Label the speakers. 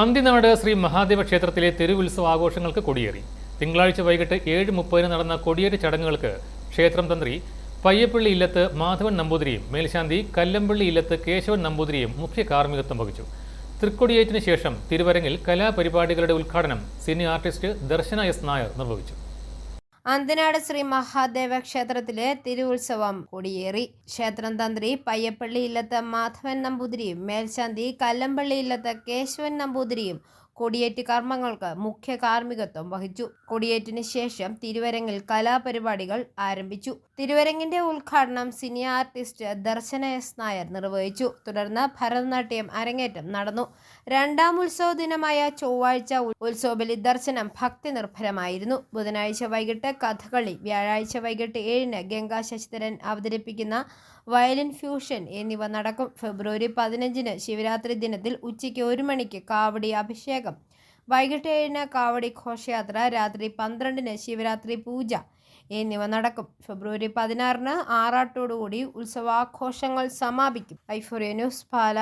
Speaker 1: അന്തിനാട് ശ്രീ മഹാദേവ ക്ഷേത്രത്തിലെ തെരുവുത്സവ ആഘോഷങ്ങൾക്ക് കൊടിയേറി. തിങ്കളാഴ്ച വൈകിട്ട് ഏഴ് മുപ്പതിന് നടന്ന കൊടിയേറ്റ് ചടങ്ങുകൾക്ക് ക്ഷേത്രം തന്ത്രി പയ്യപ്പള്ളി ഇല്ലത്ത് മാധവൻ നമ്പൂതിരിയും മേൽശാന്തി കല്ലമ്പള്ളി ഇല്ലത്ത് കേശവൻ നമ്പൂതിരിയും മുഖ്യ കാർമ്മികത്വം വഹിച്ചു. തൃക്കൊടിയേറ്റിന് ശേഷം തിരുവരങ്ങിൽ കലാപരിപാടികളുടെ ഉദ്ഘാടനം cine artist Darshana S Nair നിർവഹിച്ചു.
Speaker 2: അന്തനാട് ശ്രീ മഹാദേവ ക്ഷേത്രത്തിലെ തിരുവുത്സവം കൊടിയേറി. ക്ഷേത്രം തന്ത്രി പയ്യപ്പള്ളി ഇല്ലത്ത് മാധവൻ നമ്പൂതിരിയും മേൽശാന്തി കല്ലമ്പള്ളി ഇല്ലത്ത് കേശവൻ നമ്പൂതിരിയും കൊടിയേറ്റ് കർമ്മങ്ങൾക്ക് മുഖ്യ കാർമ്മികത്വം വഹിച്ചു. കൊടിയേറ്റിന് ശേഷം തിരുവരങ്ങിൽ കലാപരിപാടികൾ ആരംഭിച്ചു. തിരുവരങ്ങിന്റെ ഉദ്ഘാടനം cine artist Darshana S Nair നിർവഹിച്ചു. തുടർന്ന് ഭരതനാട്യം അരങ്ങേറ്റം നടന്നു. രണ്ടാം ഉത്സവ ദിനമായ ചൊവ്വാഴ്ച ഉത്സവബലി ദർശനം ഭക്തി നിർഭരമായിരുന്നു. ബുധനാഴ്ച വൈകിട്ട് കഥകളി വ്യാഴാഴ്ച വൈകിട്ട് ഏഴിന് ഗംഗാ ശശിധരൻ അവതരിപ്പിക്കുന്ന വയലിൻ ഫ്യൂഷൻ എന്നിവ നടക്കും. ഫെബ്രുവരി പതിനഞ്ചിന് ശിവരാത്രി ദിനത്തിൽ ഉച്ചയ്ക്ക് ഒരു മണിക്ക് കാവടി അഭിഷേകം വൈകിട്ട് ഏഴിന് കാവടി ഘോഷയാത്ര രാത്രി പന്ത്രണ്ടിന് ശിവരാത്രി പൂജ എന്നിവ നടക്കും. ഫെബ്രുവരി പതിനാറിന് ആറാട്ടോടുകൂടി ഉത്സവാഘോഷങ്ങൾ സമാപിക്കും. ഐഫോറിയ ന്യൂസ് പാല.